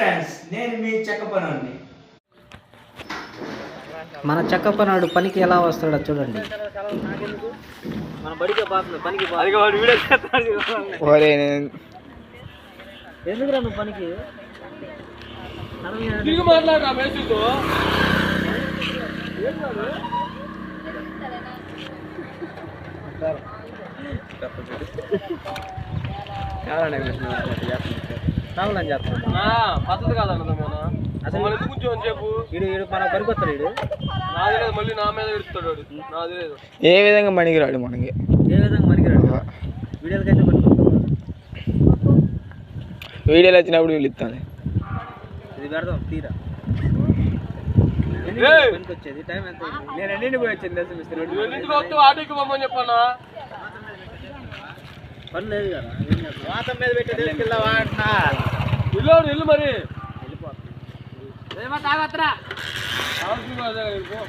Friends నేను మీ చెక్క మన చెక్కపనాడు పనికి ఎలా వస్తాడో చూడండి. మన బడికే పనికి కావాలని చేస్తాను పద్ధతి కాదన్న మన. అసలు మళ్ళీ కూర్చోని చెప్పు. వీడు వీడు మన పనికొస్తాడు వీడు. నాది లేదు మళ్ళీ నా మీద ఇస్తాడు వాడు. నాది లేదు ఏ విధంగా పనికిరాడు మనకి? ఏ విధంగా పనికిరాడు వీడియోలకైతే వీడియోలు వచ్చినప్పుడు వీళ్ళు ఇస్తాను. ఇది పెడదాం తీరా. వచ్చేది టైం ఎంత? నేను ఎన్నింటి పోయి వచ్చింది తెలుసు మిస్టర్ నువ్వు ఎన్నింటికి వస్తే ఆటోకి పోమని పని లేదు కదా? మాతం మీద పెట్టి తీసుకెళ్ళావా ఇల్లు వాడు, ఇల్లు మరి. అదే, ఇదిగో.